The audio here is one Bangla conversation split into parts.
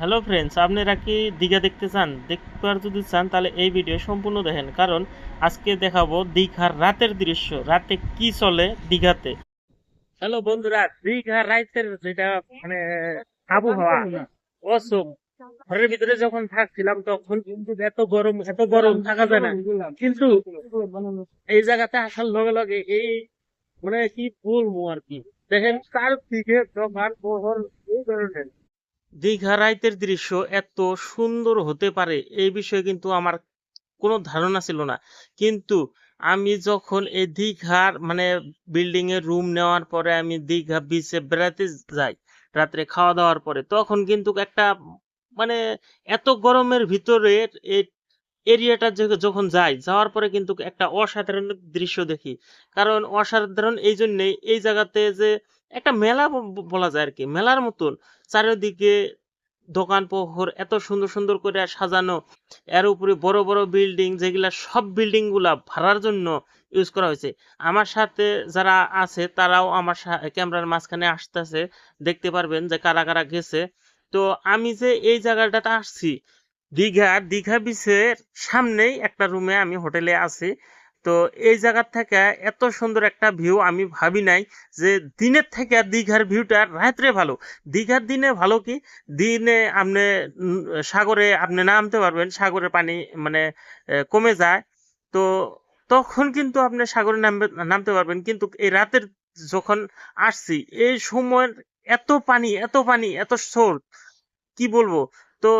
হ্যালো ফ্রেন্ডস আপনারা কি দীঘা দেখতে চান? দেখবার যদি চান, তাহলে এই ভিডিও সম্পূর্ণ দেখেন। কারণ আজকে দেখাবো দীঘার রাতের দৃশ্য। রাতে কি চলে দীঘাতে? হ্যালো বন্ধুরা দীঘার রাতের যেটা মানে আবহাওয়া, অসম, ঘরের ভিতরে যখন থাকছিলাম, তখন কিন্তু এত গরম এত গরম থাকা যায় না। কিন্তু এই জায়গাতে আসার লগে লগে এই মানে কি বলব আর কি? দেখেন তার দিকে দোকান বহর এই ধরনের। দীঘা রাইতের দৃশ্য এত সুন্দর হতে পারে, এই বিষয়ে কিন্তু আমার কোনো ধারণা ছিল না। কিন্তু আমি যখন এই দীঘার মানে বিল্ডিং এর রুম নেওয়ার পরে আমি দীঘা বিচে বেড়াতে যাই, রাত্রে খাওয়া দাওয়ার পরে, তখন কিন্তু একটা মানে এত গরমের ভিতরে এরিয়াটা যখন যাই, যাওয়ার পরে কিন্তু একটা অসাধারণ দৃশ্য দেখি। কারণ অসাধারণ এই জন্যেই এই জায়গাতে যে একটা মেলা বলা যায় আর কি মেলার মতন। চারিদিকে দোকান পোহর, এত সুন্দর সুন্দর করে সাজানো। এর উপরে বড় বড় বিল্ডিং, যেগুলা সব বিল্ডিংগুলা ভাড়ার জন্য ইউজ করা হয়েছে। আমার সাথে যারা আছে, তারাও আমার ক্যামেরার মাঝখানে আসতেছে। দেখতে পারবেন যে কারা কারা গেছে। তো আমি যে এই জায়গাটাতে আসছি, দীঘা দীঘা বিচের সামনেই একটা রুমে আমি হোটেলে আছি। তো এই জায়গার থেকে এত সুন্দর একটা ভিউ আমি ভাবি নাই যে দিনের থেকে দীঘার ভিউটা রাত্রে ভালো। দীঘার দিনে ভালো কি? দিনে আপনি সাগরে আপনি নামতে পারবেন, সাগরের পানি মানে কমে যায়। তো তখন কিন্তু আপনি সাগরে নামবে, নামতে পারবেন। কিন্তু এই রাতের যখন আসছি, এই সময়ের এত পানি এত পানি, এত স্রোত, কি বলব? তো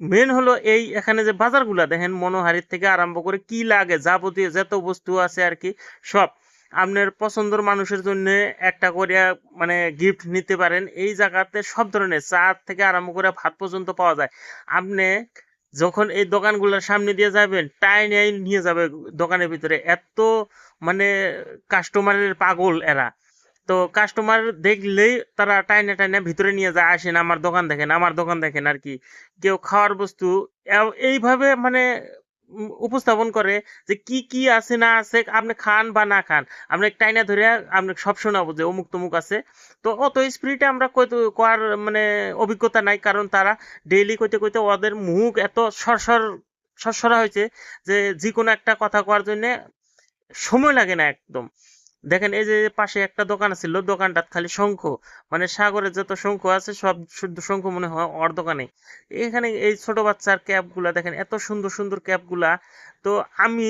মেন হলো এই এখানে যে বাজারগুলা, দেখেন মনোহারির থেকে আরম্ভ করে কি লাগে, যাবতীয় যত বস্তু আছে আর কি, সব। আপনার পছন্দের মানুষের জন্য একটা করে মানে গিফট নিতে পারেন। এই জায়গাতে সব ধরনের চা থেকে আরম্ভ করে ভাত পর্যন্ত পাওয়া যায়। আপনি যখন এই দোকানগুলোর সামনে দিয়ে যাবেন, টাইনে নিয়ে যাবে দোকানের ভিতরে। এত মানে কাস্টমারের পাগল এরা। তো কাস্টমার দেখলেই তারা টাইনে টাইনে ভিতরে নিয়ে যায়, আসেন আমার দোকান দেখেন, আমার দোকান দেখেন আর কি। কেউ খাওয়ার বস্তু এইভাবে মানে উপস্থাপন করে যে কি কি আছে না আছে, আপনি খান বা না খান আপনি টাইনা ধরে আপনি সব শোনাবো যে অমুক তমুক আছে। তো অত স্পিরিটে আমরা কোয়ার মানে অভিজ্ঞতা নাই, কারণ তারা ডেইলি কইতে কইতে ওদের মুখ এত সরসর, সরসরা হয়েছে যে যে কোনো একটা কথা কওয়ার জন্য সময় লাগে না একদম। দেখেন এই যে পাশে একটা দোকান ছিল দোকানটা খালি শঙ্খ। মানে সাগরের যত শঙ্খ আছে, সব শুদ্ধ শঙ্খ মনে হয় ওর দোকানে। এখানে এই ছোট বাচ্চার ক্যাপগুলা দেখেন, এত সুন্দর সুন্দর ক্যাপগুলা তো আমি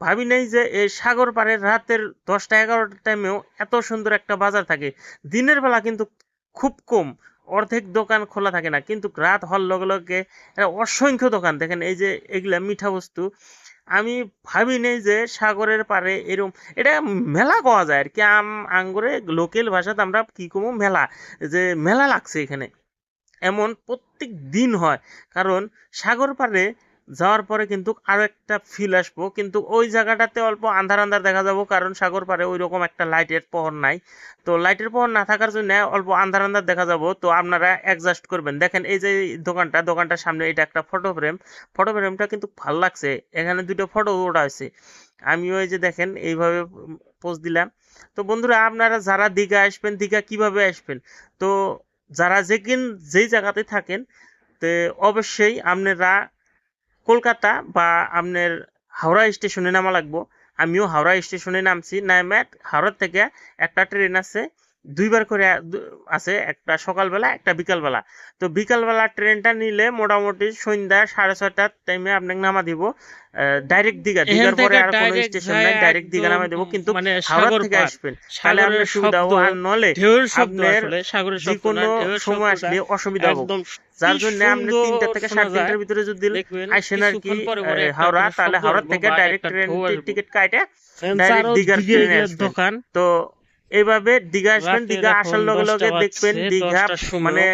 ভাবি নাই যে এই সাগর পাড়ের রাতের দশটা, এগারোটার টাইমেও এত সুন্দর একটা বাজার থাকে। দিনের বেলা কিন্তু খুব কম, অর্ধেক দোকান খোলা থাকে না। কিন্তু রাত হওয়ার লগে লগে অসংখ্য দোকান। দেখেন এই যে এগুলা মিঠা বস্তু। আমি ভাবি নেই যে সাগরের পারে এরম, এটা মেলা কওয়া যায় আর কি। আম, আঙ্গুরে লোকাল ভাষাতে আমরা কি কমো, মেলা, যে মেলা লাগছে এখানে। এমন প্রত্যেক দিন হয়, কারণ সাগর পাড়ে যাওয়ার পরে কিন্তু আরও একটা ফিল আসব। কিন্তু ওই জায়গাটাতে অল্প আন্ধার আন্ধার দেখা যাব, কারণ সাগর পাড়ে ওই রকম একটা লাইটের প্রহর নাই। তো লাইটের প্রহর না থাকার জন্য অল্প আন্ধার আন্ধার দেখা যাব। তো আপনারা অ্যাডজাস্ট করবেন। দেখেন এই যে দোকানটা, দোকানটার সামনে এটা একটা ফটো ফ্রেম ফটো ফ্রেমটা কিন্তু ভালো লাগছে। এখানে দুটো ফটো ওটা হয়েছে। আমি ওই যে দেখেন, এইভাবে পোজ দিলাম। তো বন্ধুরা, আপনারা যারা দীঘা আসবেন, দীঘা কীভাবে আসবেন? তো যারা যেকিন যেই জায়গাতে থাকেন, তো অবশ্যই আপনারা কলকাতা বা আপনার হাওড়া স্টেশনে নামা লাগবো। আমিও হাওড়া স্টেশনে নামছি, নামে হাওড়া থেকে একটা ট্রেন আছে। দুইবার করে আছে একটা সকালবেলা একটা বিকালবেলা। তো বিকালবেলা ট্রেনটা নিলে মোটামুটি সন্ধ্যা সাড়ে ছয়টার টাইমে আপনাকে নামা দিব। ডাইরেক্ট দীঘা মানে পরে আর কোনো স্টেশন নাই ডাইরেক্ট দীঘা নামা দিব। কিন্তু মানে হাওড়া থেকে আসবেন তাহলে আপনার সুবিধা হবে আর নলে আপনার যে কোনো সময় আসলে অসুবিধা হবে। যার জন্য আপনি তিনটা থেকে সাড়ে তিনটার ভিতরে যদি আসেন আর কি হাওড়া তাহলে হাওড়া থেকে ডাইরেক্ট ট্রেন টিকিট কাটে ডাইরেক্ট দীঘার ট্রেনে আসবেন। তো এইভাবে দীঘা আসবেন দীঘা আসার লগে লগে দেখবেন দীঘা মানে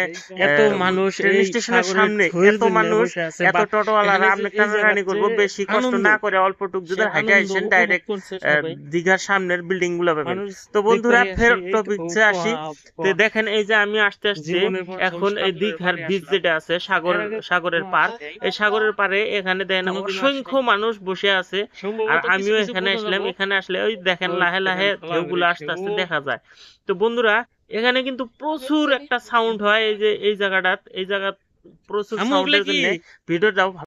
এত মানুষ ট্রেন স্টেশনের সামনে এত মানুষ এত টোটোওয়ালারা আপনি টানাটানি করব বেশি কষ্ট না করে অল্প টুক যদি হাইটে আসেন ডাইরেক্ট দীঘার সামনের বিল্ডিংগুলো পাবেন। তো বন্ধুরা ফের টপিকসে আসি। তো দেখেন এই যে আমি আসতে আসতে এখন এই দীঘার আসলাম। যেটা আছে সাগর সাগরের কোনো পার। এই সাগরের পারে এখানে দেখেন অসংখ্য মানুষ বসে আছে। আর আমিও এখানে আসলাম এখানে আসলে ওই দেখেন লাহে লাহে ঢেউগুলো। আস্তে আস্তে। দেখা যায় তো বন্ধুরা এখানে কিন্তু প্রচুর একটা সাউন্ড হয় এই যে এই জায়গাটা এই জায়গা প্রচুর সাউন্ডের? জন্য ভিডিওটাও